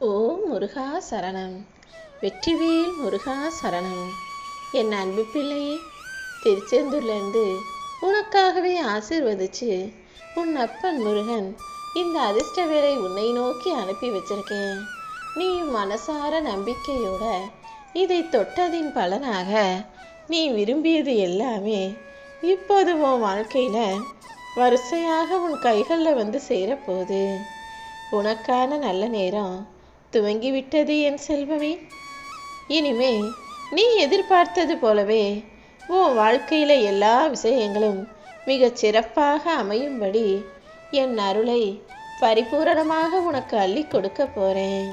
ஓ முருகா சரணம். வெற்றிவேல் முருகா சரணம். என் அன்பு பிள்ளையே திருச்செந்தூர்லேருந்து உனக்காகவே ஆசிர்வதிச்சு உன் அப்பன் முருகன் இந்த அதிர்ஷ்ட வேலை உன்னை நோக்கி அனுப்பி வச்சிருக்கேன். நீ மனசார நம்பிக்கையோட இதை தொட்டதின் பலனாக நீ விரும்பியது எல்லாமே இப்போது உன் வாழ்க்கையில் வரிசையாக உன் கைகளில் வந்து சேரப்போகுது. உனக்கான நல்ல நேரம் துவங்கிவிட்டது என் செல்வமே. இனிமே நீ எதிர்பார்த்தது போலவே உன் வாழ்க்கையில் எல்லா விஷயங்களும் மிகச் சிறப்பாக அமையும்படி என் அருளை பரிபூரணமாக உனக்கு அள்ளி கொடுக்க போகிறேன்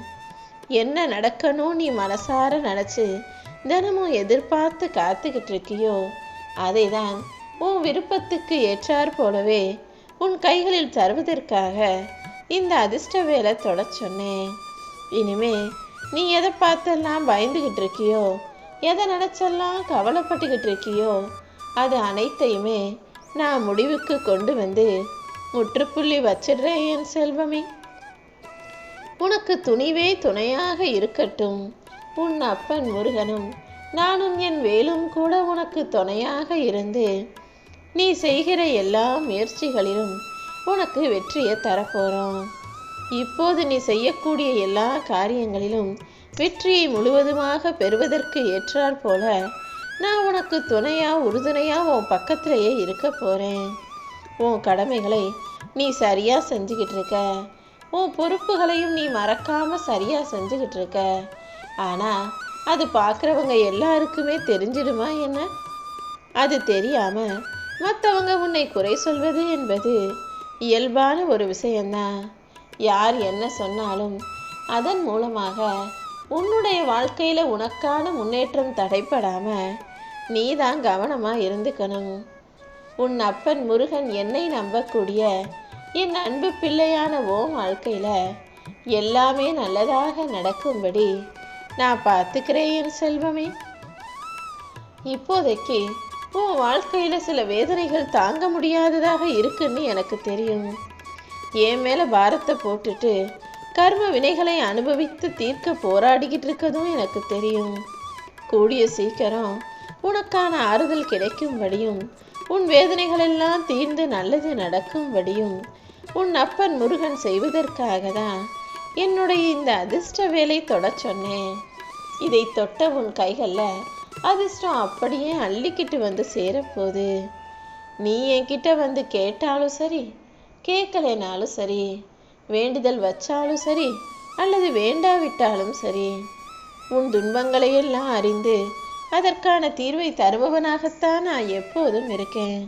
என்ன நடக்கணும் நீ மனசார நினச்சி தினமும் எதிர்பார்த்து காத்துக்கிட்டு இருக்கியோ அதை தான் உன் விருப்பத்துக்கு ஏற்றார் போலவே உன் கைகளில் தருவதற்காக இந்த அதிர்ஷ்ட வேலை தொட சொன்னேன். இனிமே நீ எதை பார்த்தெல்லாம் பயந்துகிட்டு இருக்கியோ? எதை நினச்செல்லாம் கவலைப்பட்டுக்கிட்டு இருக்கியோ? அது அனைத்தையுமே நான் முடிவுக்கு கொண்டு வந்து முற்றுப்புள்ளி வச்சிடுறேன் என் செல்வமே. உனக்கு துணிவே துணையாக இருக்கட்டும். உன் அப்பன் முருகனும் நானும் என் வேலும் கூட உனக்கு துணையாக இருந்து நீ செய்கிற எல்லா முயற்சிகளிலும் உனக்கு வெற்றியை தரப்போகிறோம் இப்போது நீ செய்யக்கூடிய எல்லா காரியங்களிலும் வெற்றியை முழுவதுமாக பெறுவதற்கு ஏற்றாற் போல நான் உனக்கு துணையா உறுதுணையா உன் பக்கத்திலேயே இருக்க போகிறேன் உன் கடமைகளை நீ சரியாக செஞ்சுக்கிட்டு இருக்க. உன் பொறுப்புகளையும் நீ மறக்காம சரியாக செஞ்சுக்கிட்டு இருக்க. ஆனால் அது பார்க்குறவங்க எல்லாருக்குமே தெரிஞ்சிடுமா என்ன? அது தெரியாம மற்றவங்க உன்னை குறை சொல்வது என்பது இயல்பான ஒரு விஷயம்தான். யார் என்ன சொன்னாலும் அதன் மூலமாக உன்னுடைய வாழ்க்கையில் உனக்கான முன்னேற்றம் தடைப்படாமல் நீ தான் கவனமாக இருந்துக்கணும். உன் அப்பன் முருகன் என்னை நம்பக்கூடிய என் அன்பு பிள்ளையான ஓம் வாழ்க்கையில் எல்லாமே நல்லதாக நடக்கும்படி நான் பார்த்துக்கிறேன் என் செல்வமே. இப்போதைக்கு உன் வாழ்க்கையில் சில வேதனைகள் தாங்க முடியாததாக இருக்குன்னு எனக்கு தெரியும். என் மேலே பாரத்தை போட்டுட்டு கர்ம வினைகளை அனுபவித்து தீர்க்க போராடிக்கிட்டு இருக்கதும் எனக்கு தெரியும். கூடிய சீக்கிரம் உனக்கான ஆறுதல் கிடைக்கும்படியும் உன் வேதனைகளெல்லாம் தீர்ந்து நல்லது நடக்கும்படியும் உன் அப்பன் முருகன் செய்வதற்காக தான் என்னுடைய இந்த அதிர்ஷ்ட வேலை தொட சொன்னேன். இதை தொட்ட உன் கைகளில் அதிர்ஷ்டம் அப்படியே அள்ளிக்கிட்டு வந்து சேரப்போகுது. நீ என்கிட்ட வந்து கேட்டாலும் சரி கேட்கலைனாலும் சரி வேண்டுதல் வச்சாலும் சரி அல்லது வேண்டாவிட்டாலும் சரி உன் துன்பங்களையெல்லாம் அறிந்து அதற்கான தீர்வை தருபவனாகத்தான் நான் எப்போதும் இருக்கேன்.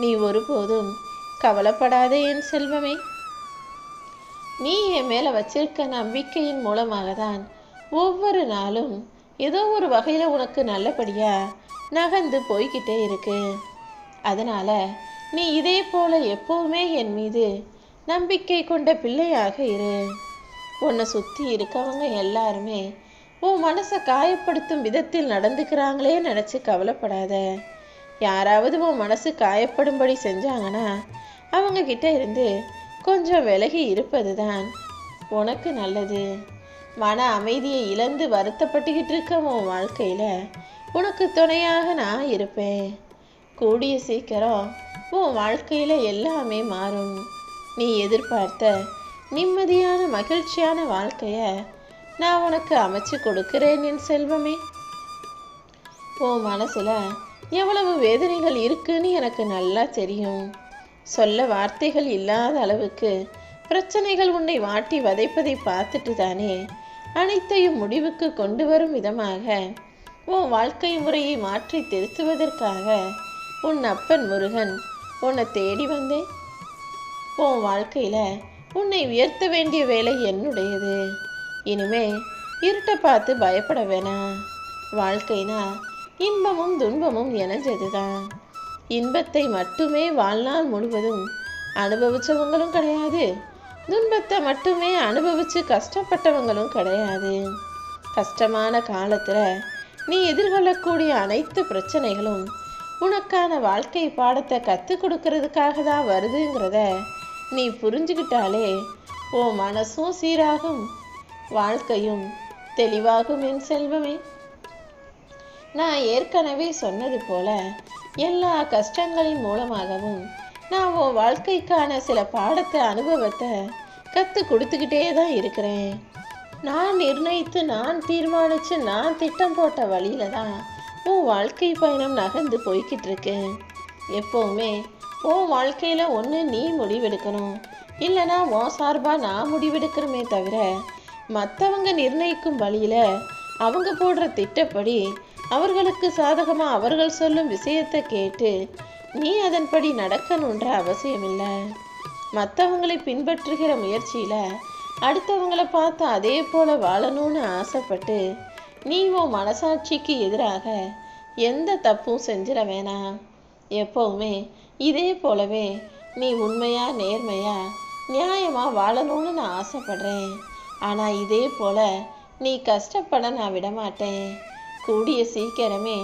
நீ ஒருபோதும் கவலைப்படாதே என் செல்வமே. நீ என் மேலே வச்சிருக்க நம்பிக்கையின் மூலமாக தான் ஒவ்வொரு நாளும் ஏதோ ஒரு வகையில் உனக்கு நல்லபடியாக நகர்ந்து போய்கிட்டே இருக்கு. அதனால் நீ இதே போல எப்பவுமே என் மீது நம்பிக்கை கொண்ட பிள்ளையாக இரு. உன்னை சுற்றி இருக்கவங்க எல்லாருமே உன் மனசை காயப்படுத்தும் விதத்தில் நடந்துக்கிறாங்களே நினச்சி கவலைப்படாத. யாராவது உன் மனசு காயப்படும்படி செஞ்சாங்கன்னா அவங்க கிட்ட இருந்து கொஞ்சம் விலகி இருப்பது தான் உனக்கு நல்லது. மன அமைதியை இழந்து வருத்தப்பட்டுக்கிட்டு இருக்க உன் வாழ்க்கையில் உனக்கு துணையாக நான் இருப்பேன். கூடிய சீக்கிரம் உன் வாழ்க்கையில் எல்லாமே மாறும். நீ எதிர்பார்த்த நிம்மதியான மகிழ்ச்சியான வாழ்க்கைய நான் உனக்கு அமைச்சு கொடுக்கிறேன் என் செல்வமே. உன் மனசுல எவ்வளவு வேதனைகள் இருக்குன்னு எனக்கு நல்லா தெரியும். சொல்ல வார்த்தைகள் இல்லாத அளவுக்கு பிரச்சனைகள் உன்னை வாட்டி வதைப்பதை பார்த்துட்டு தானே அனைத்தையும் முடிவுக்கு கொண்டு வரும் விதமாக உன் வாழ்க்கை முறையை மாற்றி திருத்துவதற்காக உன் அப்பன் முருகன் உன்னை தேடி வந்தேன். உன் வாழ்க்கையில் உன்னை உயர்த்த வேண்டிய வேலை என்னுடையது. இனிமே இருட்டை பார்த்து பயப்பட வேணாம் வாழ்க்கைனா இன்பமும் துன்பமும் இணைஞ்சதுதான். இன்பத்தை மட்டுமே வாழ்நாள் முழுவதும் அனுபவிச்சவங்களும் கிடையாது. துன்பத்தை மட்டுமே அனுபவித்து கஷ்டப்பட்டவங்களும் கிடையாது. கஷ்டமான காலத்தில் நீ எதிர்கொள்ளக்கூடிய அனைத்து பிரச்சனைகளும் உனக்கான வாழ்க்கை பாடத்தை கற்றுக் கொடுக்கறதுக்காக தான் வருதுங்கிறத நீ புரிஞ்சுக்கிட்டாலே உன் மனசும் சீராகும் வாழ்க்கையும் தெளிவாகும் என் செல்வமே. நான் ஏற்கனவே சொன்னது போல எல்லா கஷ்டங்களின் மூலமாகவும் நான் உன் வாழ்க்கைக்கான சில பாடத்தை அனுபவத்தை கற்றுக் கொடுத்துக்கிட்டே தான் இருக்கிறேன். நான் நிர்ணயித்து நான் தீர்மானித்து நான் திட்டம் போட்ட வழியில தான் உன் வாழ்க்கை பயணம் நகர்ந்து போய்கிட்டு இருக்கு எப்போவுமே உன் வாழ்க்கையில் ஒன்று நீ முடிவெடுக்கணும். இல்லைனா உன் சார்பாக நான் முடிவெடுக்கிறோமே தவிர மற்றவங்க நிர்ணயிக்கும் வழியில் அவங்க போடுற திட்டப்படி அவர்களுக்கு சாதகமாக அவர்கள் சொல்லும் விஷயத்தை கேட்டு நீ அதன்படி நடக்கணுன்ற அவசியம் இல்லை மற்றவங்களை பின்பற்றுகிற முயற்சியில் அடுத்தவங்கள பார்த்து அதே போல் வாழணும்னு ஆசைப்பட்டு நீ உன் மனசாட்சிக்கு எதிராக எந்த தப்பும் செஞ்சிட வேணாம். எப்போவுமே இதே போலவே நீ உண்மையாக நேர்மையாக நியாயமாக வாழணும்னு நான் ஆசைப்படுறேன். ஆனால் இதே போல நீ கஷ்டப்பட நான் விடமாட்டேன். கூடிய சீக்கிரமே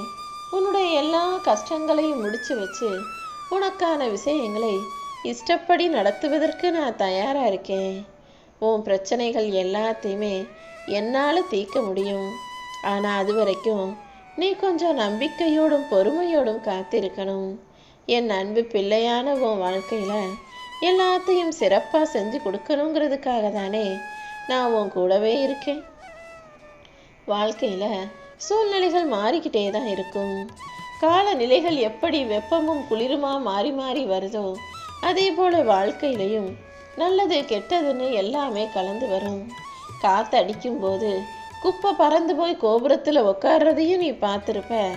உன்னுடைய எல்லா கஷ்டங்களையும் முடிச்சு வச்சு உனக்கான விஷயங்களை இஷ்டப்படி நடத்துவதற்கு நான் தயாராக இருக்கேன். உன் பிரச்சனைகள் எல்லாத்தையுமே என்னால் தீர்க்க முடியும். ஆனால் அது வரைக்கும் நீ கொஞ்சம் நம்பிக்கையோடும் பொறுமையோடும் காத்திருக்கணும். என் அன்பு பிள்ளையான உன் வாழ்க்கையில் எல்லாத்தையும் சிறப்பாக செஞ்சு கொடுக்கணுங்கிறதுக்காக தானே நான் உன் கூடவே இருக்கேன். வாழ்க்கையில் சூழ்நிலைகள் மாறிக்கிட்டே தான் இருக்கும். காலநிலைகள் எப்படி வெப்பமும் குளிருமா மாறி மாறி வருதோ அதே போல வாழ்க்கையிலையும் நல்லது கெட்டதுன்னு எல்லாமே கலந்து வரும். காற்று அடிக்கும்போது குப்பை பறந்து போய் கோபுரத்தில் உட்கார்றதையும் நீ பார்த்துருப்ப.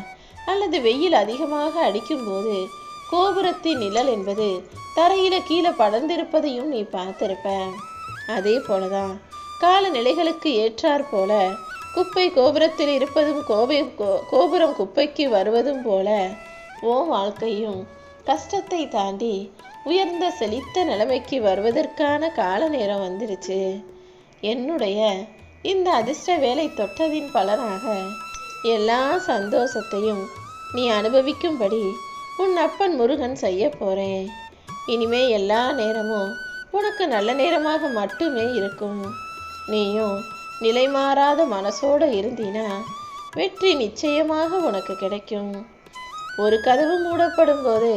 அல்லது வெயில் அதிகமாக அடிக்கும்போது கோபுரத்தின் நிழல் என்பது தரையில கீழே படர்ந்திருப்பதையும் நீ பார்த்திருப்ப. அதே போலதான் காலநிலைகளுக்கு ஏற்றாற் போல குப்பை கோபுரத்தில் இருப்பதும் கோபை கோ- கோபுரம் குப்பைக்கு வருவதும் போல ஓ வாழ்க்கையும் கஷ்டத்தை தாண்டி உயர்ந்த செழித்த நிலைமைக்கு வருவதற்கான கால நேரம் வந்துருச்சு. என்னுடைய இந்த அதிர்ஷ்ட வேலை தொட்டதின் பலனாக எல்லா சந்தோஷத்தையும் நீ அனுபவிக்கும்படி உன் அப்பன் முருகன் செய்ய போறேன். இனிமே எல்லா நேரமும் உனக்கு நல்ல நேரமாக மட்டுமே இருக்கும். நீயும் நிலைமாறாத மனசோடு இருந்தினா வெற்றி நிச்சயமாக உனக்கு கிடைக்கும். ஒரு கதவு மூடப்படும் போது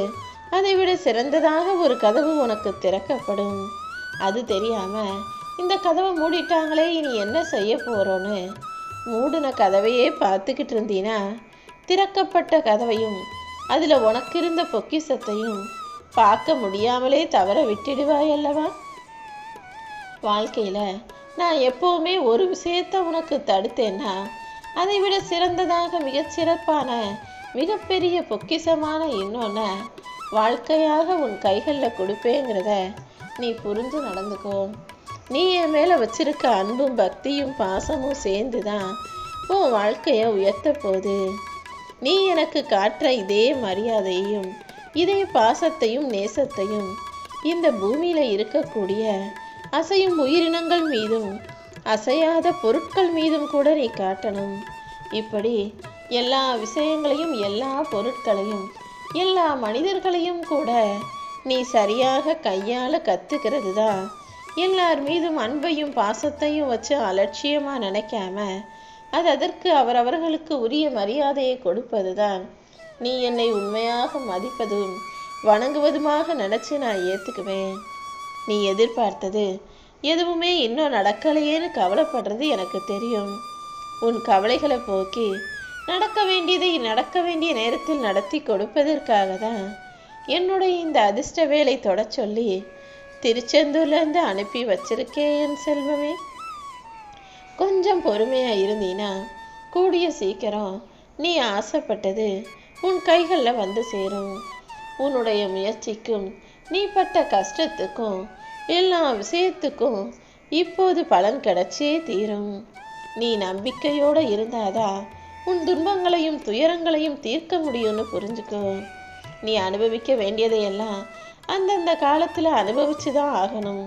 அதை விட சிறந்ததாக ஒரு கதவு உனக்கு திறக்கப்படும். அது தெரியாமல் இந்த கதவை மூடிட்டாங்களே இனி என்ன செய்ய போகிறோன்னு மூடின கதவையே பார்த்துக்கிட்டு இருந்தீனா? திறக்கப்பட்ட கதவையும் அதில் உனக்கு இருந்த பொக்கிஷத்தையும் பார்க்க முடியாமலே தவற விட்டுடுவாய் அல்லவா? வாழ்க்கையில் நான் எப்போவுமே ஒரு விஷயத்தை உனக்கு தடுத்தேன்னா அதை விட சிறந்ததாக மிகச்சிறப்பான மிகப்பெரிய பொக்கிஷமான இன்னொன்று வாழ்க்கையாக உன் கைகளில் கொடுப்பேங்கிறத நீ புரிஞ்சு நடந்துக்கோ. நீ என் மேலே வச்சிருக்க அன்பும் பக்தியும் பாசமும் சேர்ந்து தான் உன் வாழ்க்கையை உயர்த்த போகுது. நீ எனக்கு காட்டுற இதே மரியாதையும் இதே பாசத்தையும் நேசத்தையும் இந்த பூமியில் இருக்கக்கூடிய அசையும் உயிரினங்கள் மீதும் அசையாத பொருட்கள் மீதும் கூட நீ காட்டணும். இப்படி எல்லா விஷயங்களையும் எல்லா பொருட்களையும் எல்லா மனிதர்களையும் கூட நீ சரியாக கையால் கற்றுக்கிறது தான் எல்லார் மீதும் அன்பையும் பாசத்தையும் வச்சு அலட்சியமாக நினைக்காம அது அதற்கு அவரவர்களுக்கு உரிய மரியாதையை கொடுப்பதுதான். நீ என்னை உண்மையாக மதிப்பதும் வணங்குவதுமாக நினச்சி நான் ஏற்றுக்குவேன் நீ எதிர்பார்த்தது எதுவுமே இன்னும் நடக்கலையேன்னு கவலைப்படுறது எனக்கு தெரியும். உன் கவலைகளை போக்கி நடக்க வேண்டியதை நடக்க வேண்டிய நேரத்தில் நடத்தி கொடுப்பதற்காக தான் என்னுடைய இந்த அதிர்ஷ்ட வேலை தொட சொல்லி திருச்செந்தூர்லேருந்து அனுப்பி வச்சிருக்கேன் என் செல்வமே. கொஞ்சம் பொறுமையாக இருந்தீனா கூடிய சீக்கிரம் நீ ஆசைப்பட்டது உன் கைகளில் வந்து சேரும். உன்னுடைய முயற்சிக்கும் நீ பட்ட கஷ்டத்துக்கும் எல்லா விஷயத்துக்கும் இப்போது பலன் கிடைச்சே தீரும். நீ நம்பிக்கையோட இருந்தாதான் உன் துன்பங்களையும் துயரங்களையும் தீர்க்க முடியும்னு புரிஞ்சுக்கோ. நீ அனுபவிக்க வேண்டியதையெல்லாம் அந்தந்த காலத்தில் அனுபவிச்சு தான் ஆகணும்.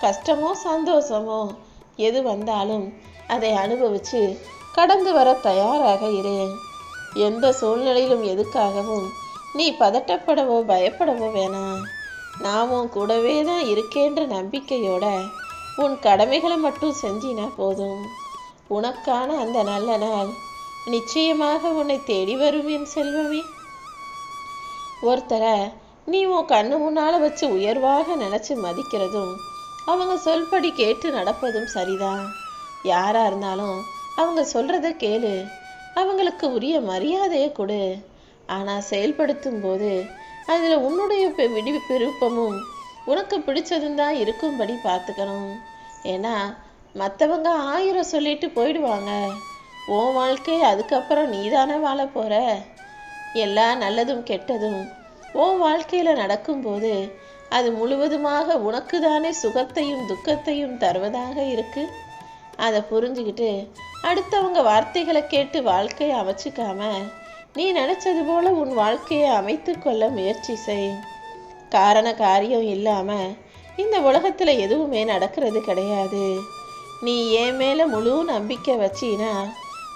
கஷ்டமோ சந்தோஷமோ எது வந்தாலும் அதை அனுபவிச்சு கடந்து வர தயாராக இரு. எந்த சூழ்நிலையிலும் எதுக்காகவும் நீ பதட்டப்படவோ பயப்படவோ வேணாம் நாமும் உன் கூடவே தான் இருக்கேன்ற நம்பிக்கையோட உன் கடமைகளை மட்டும் செஞ்சினா போதும். உனக்கான அந்த நல்ல நாள் நிச்சயமாக உன்னை தேடி வரும் என் செல்வமே. ஒருத்தரை நீ உன் கண்ணு முன்னால் வச்சு உயர்வாக நினச்சி மதிக்கிறதும் அவங்க சொல்படி கேட்டு நடப்பதும் சரிதான் யாராக இருந்தாலும் அவங்க சொல்கிறத கேளு. அவங்களுக்கு உரிய மரியாதையை கொடு. ஆனால் செயல்படுத்தும் போது அதில் உன்னுடைய பெ- விடி விருப்பமும் உனக்கு பிடிச்சதும் தான் இருக்கும்படி பார்த்துக்கணும் ஏன்னா மற்றவங்க ஆயிரம் சொல்லிட்டு போயிடுவாங்க. உன் வாழ்க்கை அதுக்கப்புறம் நீதானே வாழ போகிற எல்லா நல்லதும் கெட்டதும் உன் வாழ்க்கையில் நடக்கும்போது அது முழுவதுமாக உனக்கு தானே சுகத்தையும் துக்கத்தையும் தருவதாக இருக்கு? அதை புரிஞ்சுக்கிட்டு அடுத்தவங்க வார்த்தைகளை கேட்டு வாழ்க்கையை அமைச்சிக்காம நீ நினைச்சது போல உன் வாழ்க்கையை அமைத்து கொள்ள முயற்சி செய். காரண காரியம் இல்லாம இந்த உலகத்துல எதுவுமே நடக்கிறது கிடையாது. நீ ஏன் மேல முழு நம்பிக்கை வச்சினா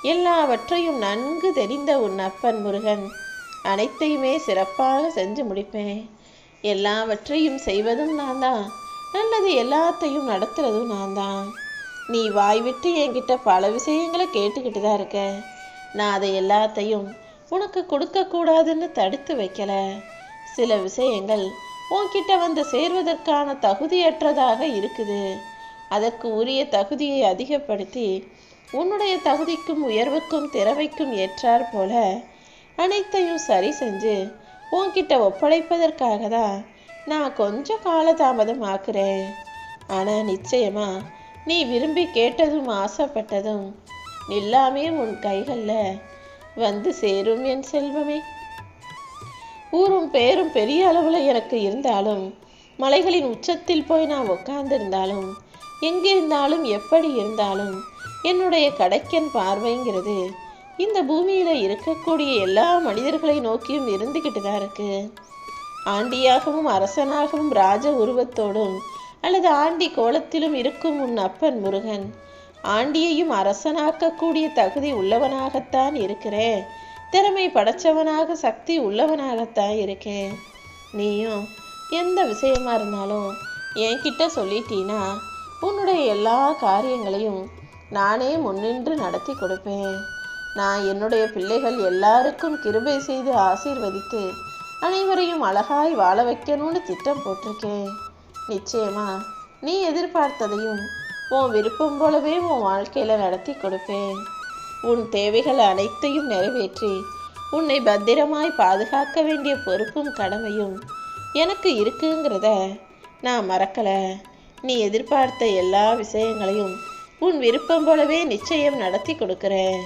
எல்லாவற்றையும் நன்கு தெரிந்த உன் அப்பன் முருகன் அனைத்தையுமே சிறப்பாக செஞ்சு முடிப்பேன். எல்லாவற்றையும் செய்வதும் நான் தான் நல்லது எல்லாத்தையும் நடத்துறதும் நான் தான் நீ வாய் விட்டு என்கிட்ட பல விஷயங்களை கேட்டுக்கிட்டு தான் இருக்க. நான் அதை எல்லாத்தையும் உனக்கு கொடுக்கக்கூடாதுன்னு தடுத்து வைக்கல. சில விஷயங்கள் உன்கிட்ட வந்து சேர்வதற்கான தகுதியற்றதாக இருக்குது. அதற்கு உரிய தகுதியை அதிகப்படுத்தி உன்னுடைய தகுதிக்கும் உயர்வுக்கும் திறமைக்கும் ஏற்றாற் போல அனைத்தையும் சரி செஞ்சு உன்கிட்ட ஒப்படைப்பதற்காக தான் நான் கொஞ்சம் காலதாமதம் ஆக்குறேன் ஆனால் நிச்சயமா நீ விரும்பி கேட்டதும் ஆசைப்பட்டதும் எல்லாமே உன் கைகளில் வந்து சேரும் என் செல்வமே. ஊரும் பேரும் பெரிய அளவில் எனக்கு இருந்தாலும் மலைகளின் உச்சத்தில் போய் நான் உட்கார்ந்திருந்தாலும் எங்கிருந்தாலும் எப்படி இருந்தாலும் என்னுடைய கடைக்கன் பார்வைங்கிறது இந்த பூமியில் இருக்கக்கூடிய எல்லா மனிதர்களை நோக்கியும் இருந்துக்கிட்டு தான் இருக்கு. ஆண்டியாகவும் அரசனாகவும் ராஜ உருவத்தோடும் அல்லது ஆண்டி கோலத்திலும் இருக்கும் உன் அப்பன் முருகன் ஆண்டியையும் அரசனாக்கக்கூடிய தகுதி உள்ளவனாகத்தான் இருக்கிறேன். திறமை படைச்சவனாக சக்தி உள்ளவனாகத்தான் இருக்கேன். நீயும் எந்த விஷயமா இருந்தாலும் என்கிட்ட சொல்லிட்டீனா உன்னுடைய எல்லா காரியங்களையும் நானே முன்னின்று நடத்தி கொடுப்பேன். நான் என்னுடைய பிள்ளைகள் எல்லாருக்கும் கிருபை செய்து ஆசீர்வதித்து அனைவரையும் அழகாய் வாழ வைக்கணும்னு திட்டம் போட்டிருக்கேன். நிச்சயமா நீ எதிர்பார்த்ததையும் உன் விருப்பம் போலவே உன் வாழ்க்கையில் நடத்தி கொடுப்பேன். உன் தேவைகள் அனைத்தையும் நிறைவேற்றி உன்னை பத்திரமாய் பாதுகாக்க வேண்டிய பொறுப்பும் கடமையும் எனக்கு இருக்குங்கிறத நான் மறக்கலை. நீ எதிர்பார்த்த எல்லா விஷயங்களையும் உன் விருப்பம் போலவே நிச்சயம் நடத்தி கொடுக்குறேன்.